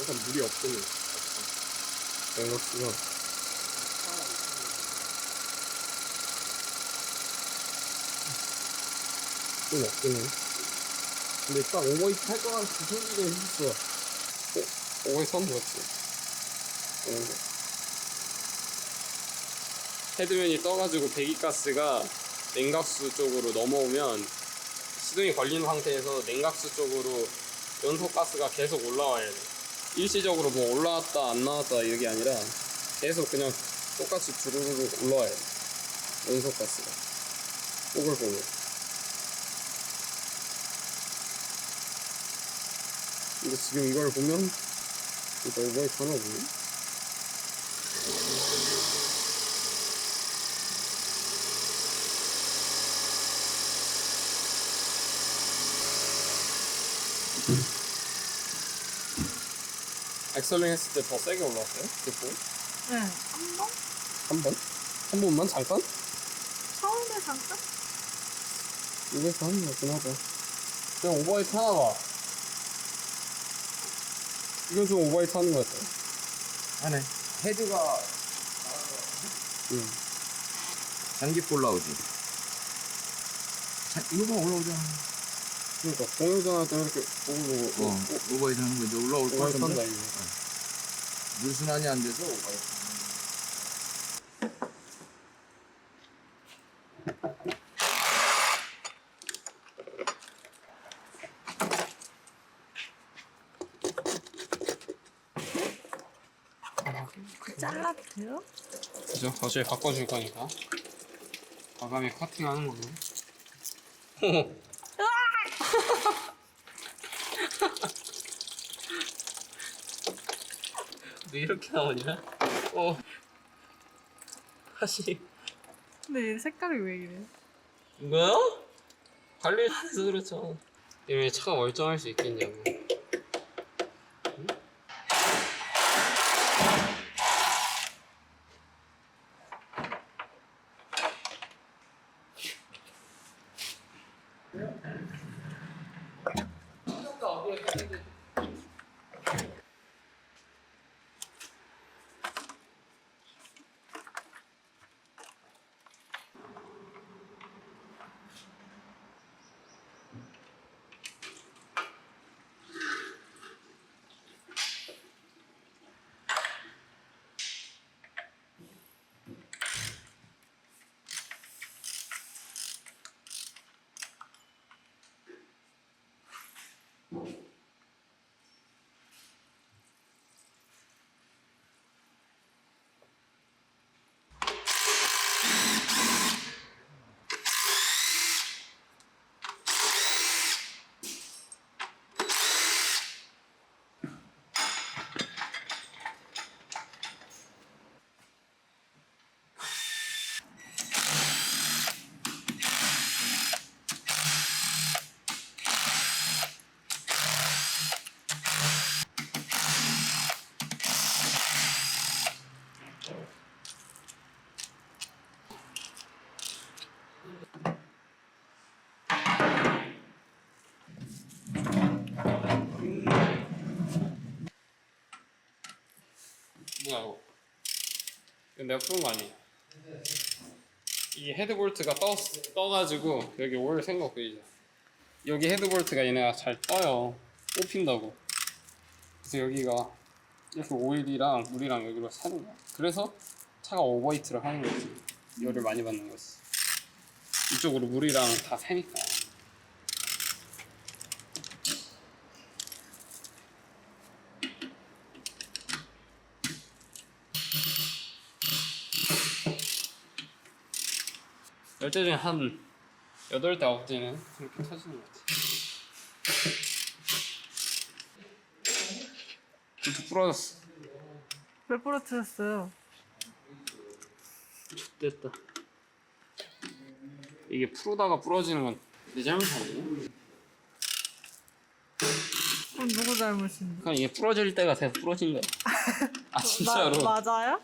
약간 물이 없으면 밸런스가 좀해 근데 딱 오버히트 할 거라는 그 생각을 했었어 어? 하는 거였지 어. 헤드면이 떠가지고 배기가스가 냉각수 쪽으로 넘어오면 시동이 걸린 상태에서 냉각수 쪽으로 연소 가스가 계속 올라와야 돼. 일시적으로 뭐 올라왔다 안 나왔다 이게 아니라 계속 그냥 똑같이 주르르 올라와야 돼. 연소 가스가. 꼭을 보면. 근데 지금 이걸 보면 이거 오버에 하나 보네. 엑셀링 했을 때 더 세게 올라왔어요? 그거? 네. 한 번? 한 번? 한 번만 잠깐? 처음에 잠깐? 이거에서 하는 거 같긴 하다. 그냥 오버히트 하나 봐. 이건 좀 오버히트 하는 것 같아. 하네. 헤드가 응. 장기포 올라오지. 자, 이거만 올라오잖아. 그러니까 공유전화 때 이렇게 보고 보고 어, 오버헤드 하는 거 이제 올라올 것 오버히트 한다 같은데. 이거. 물순환이 안 돼서. 그 잘라도 돼요? 그죠? 어차피 바꿔줄 거니까. 과감히 커팅하는 걸로. 너 이렇게 나오냐? 어. 다시. 근데 얘 색깔이 왜 이래? 뭐야? 관리해서 그렇죠. 왜 차가 멀쩡할 수 있겠냐고. 이거? 이거 내가 푸는 거 아니야? 이 헤드볼트가 떠, 떠가지고 여기 올 생각 보이죠? 여기 헤드볼트가 얘네가 잘 떠요 뽑힌다고 그래서 여기가 이렇게 오일이랑 물이랑 여기로 새는 거야 그래서 차가 오버히트를 하는 거지 열을 많이 받는 거지 이쪽으로 물이랑 다 새니까 열대 중에 한 여덟 대 아홉 대는 그렇게 터지는 것 같아. 불도 부러졌어. 왜 부러뜨렸어요? 됐다. 이게 풀어다가 부러지는 건 내 잘못 아니야? 그럼 누구 잘못인데? 그냥 이게 부러질 때가 돼서 부러진 거야. 아 진짜로. 마, 맞아요?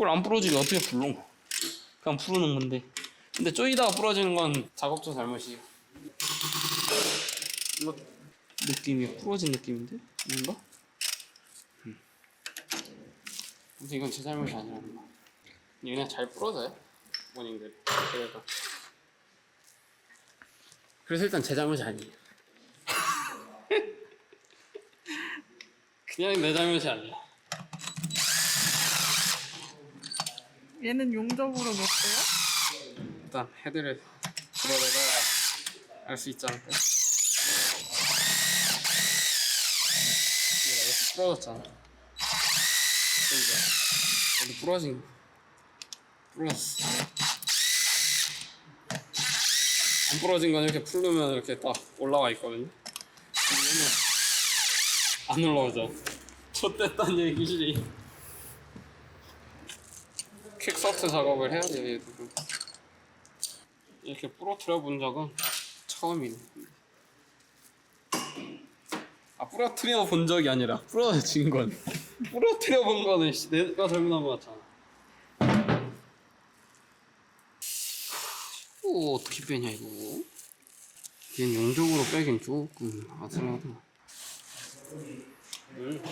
이걸 안 부러지게 어떻게 불러? 그냥 부르는 건데 근데 쪼이다가 부러지는 건 작업자 잘못이에요. 이거 느낌이 부러진 느낌인데? 뭔가? 음. 근데 이건 제 잘못이 아니라는 거. 그냥 잘 부러져요. 모닝들. 그래서. 그래서 일단 제 잘못이 아니에요. 그냥 내 잘못이 아니야. 얘는 용접으로 몇 대요? 일단 헤드를 들어내봐야 알 수 있지 않을까? 이렇게 부러졌잖아. 이제 여기 부러진 거. 부러졌어. 안 부러진 건 이렇게 풀르면 이렇게 딱 올라와 있거든요. 근데 얘는 안 올라오죠. 좆됐단 얘기지. 퀵서트 작업을 해야 돼 얘도. 이렇게 부러뜨려 본 적은 처음이네. 아 부러뜨려 본 적이 아니라 부러진 건 부러뜨려 본 거는 씨, 내가 잘못한 거 같잖아. 오 어떻게 빼냐 이거? 얘는 용적으로 빼긴 조금 아슬하다. 물,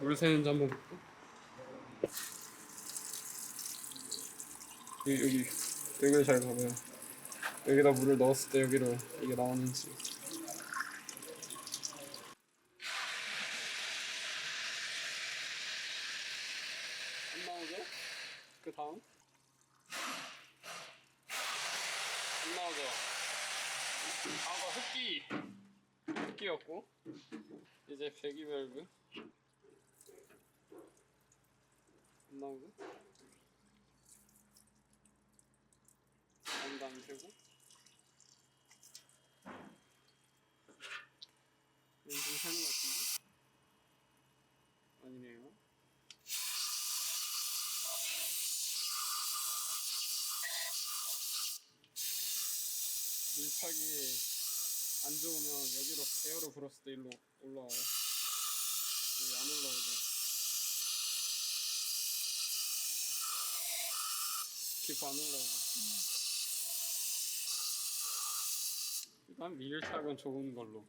물 새는지 한번 볼까? 여기, 여기 여기를 잘 봐봐요. 여기다 물을 넣었을 때 여기로 이게 나오는지. 안 나오죠? 그 다음? 안 나오죠? 아까 흡기 흡기였고 이제 배기 밸브 안 나오죠? 안도 안 되고. 왠지 새는 것 같은데? 아니네요. 밀착이 안 좋으면 여기로 에어로 불었을 때 일로 올라와요. 여기 안 올라오죠. 깊어 안 올라오죠 일단 밀착은 좋은 걸로